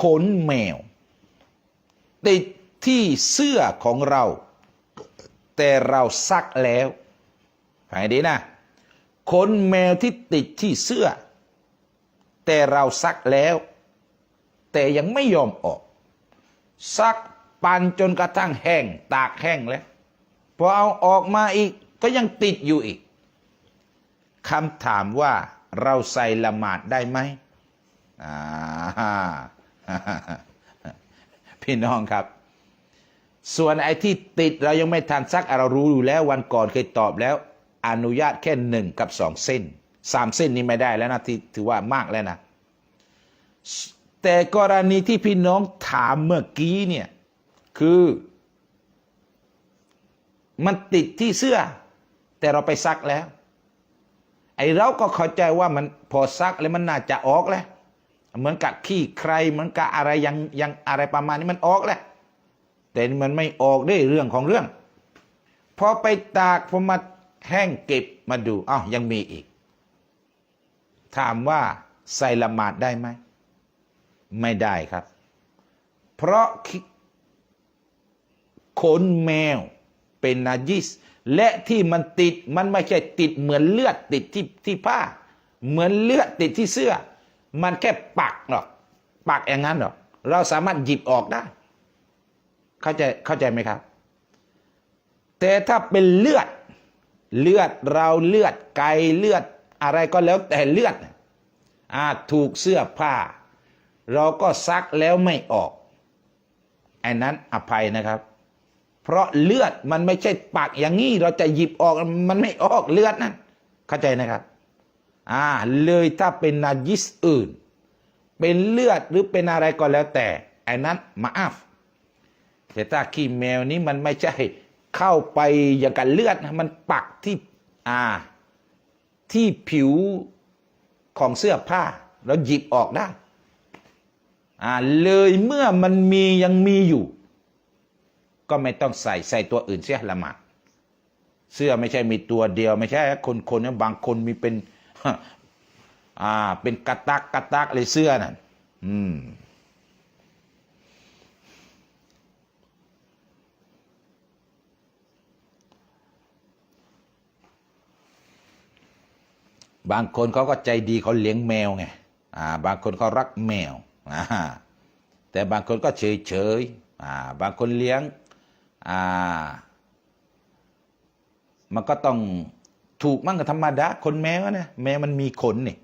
ขนแมวติดที่เสื้อของเรา แต่เราซักแล้วฟังให้ดีนะขนแมวที่ติดที่เสื้อ แต่เราซักแล้ว แต่ยังไม่ยอมออก ซักปันจนกระทั่งแห้งตากแห้งแล้วพอเอาออกมาอีกก็ยังติดอยู่อีกคำถามว่าเราใส่ละหมาดได้ไหมอ่า พี่น้องครับ ส่วนไอ้ที่ติดเรายังไม่ทันซักอะเรารู้อยู่แล้ววันก่อนเคยตอบแล้ว อนุญาตแค่หนึ่งกับสองเส้นสามเส้นนี้ไม่ได้แล้วนะที่ถือว่ามากแล้วนะ แต่กรณีที่พี่น้องถามเมื่อกี้เนี่ย คือ มันติดที่เสื้อ แต่เราไปซักแล้ว ไอ้เราก็เข้าใจว่ามันพอซักแล้วมันน่าจะออกแล้ว เหมือนกับขี้ใครเหมือนกับอะไรยังยังอะไรประมาณนี้มันออกแหล้วแต่มันไม่ออกด้วยเรื่องของเรื่อง พอไปตากพอมาแห้งเก็บมาดูอ้าวยังมีอีก ถามว่าใส่ละหมาดได้ไหม ไม่ได้ครับ เพราะขนแมวเป็นนาจิส และที่มันติดมันไม่ใช่ติดเหมือนเลือดติดที่ที่ผ้า เหมือนเลือดติดที่เสื้อ มันแค่ปักหรอกปักอย่างนั้นหรอกเราสามารถหยิบออกได้ เข้าใจเข้าใจไหมครับ แต่ถ้าเป็นเลือดเลือดเราเลือดไก่เลือดอะไรก็แล้วแต่เลือดอาถูกเสื้อผ้า เราก็ซักแล้วไม่ออกไอ้นั้นอภัยนะครับ เพราะเลือดมันไม่ใช่ปักอย่างนี้เราจะหยิบออกมันไม่ออกเลือดนั่นเข้าใจนะครับ อ่าเลยถ้าเป็นนาจิสอื่น เป็นเลือดหรือเป็นอะไรก็แล้วแต่ไอ้นั้นมาอัฟแต่ถ้าขี้แมวนี้มันไม่ใช่เข้าไปอย่างกับเลือดนะมันปักที่อ่าที่ผิวของเสื้อผ้าเราหยิบออกได้อ่าเลยเมื่อมันมียังมีอยู่ ก็ไม่ต้องใส่ใส่ตัวอื่นเสียละหมาดเสื้อไม่ใช่มีตัวเดียว ไม่ใช่คนคนนะบางคนมีเป็น อ่า เป็นกระตักกระตักเลยเสื้อนั่นอืมบางคนเขาก็ใจดีเขาเลี้ยงแมวไง อ่า บางคนเขารักแมว อ่า แต่บางคนก็เฉยเฉยอ่า บางคนเลี้ยง อ่า มันก็ต้อง ถูกมั่งกับธรรมดาคนแมวนะแมวมันมีขนนี่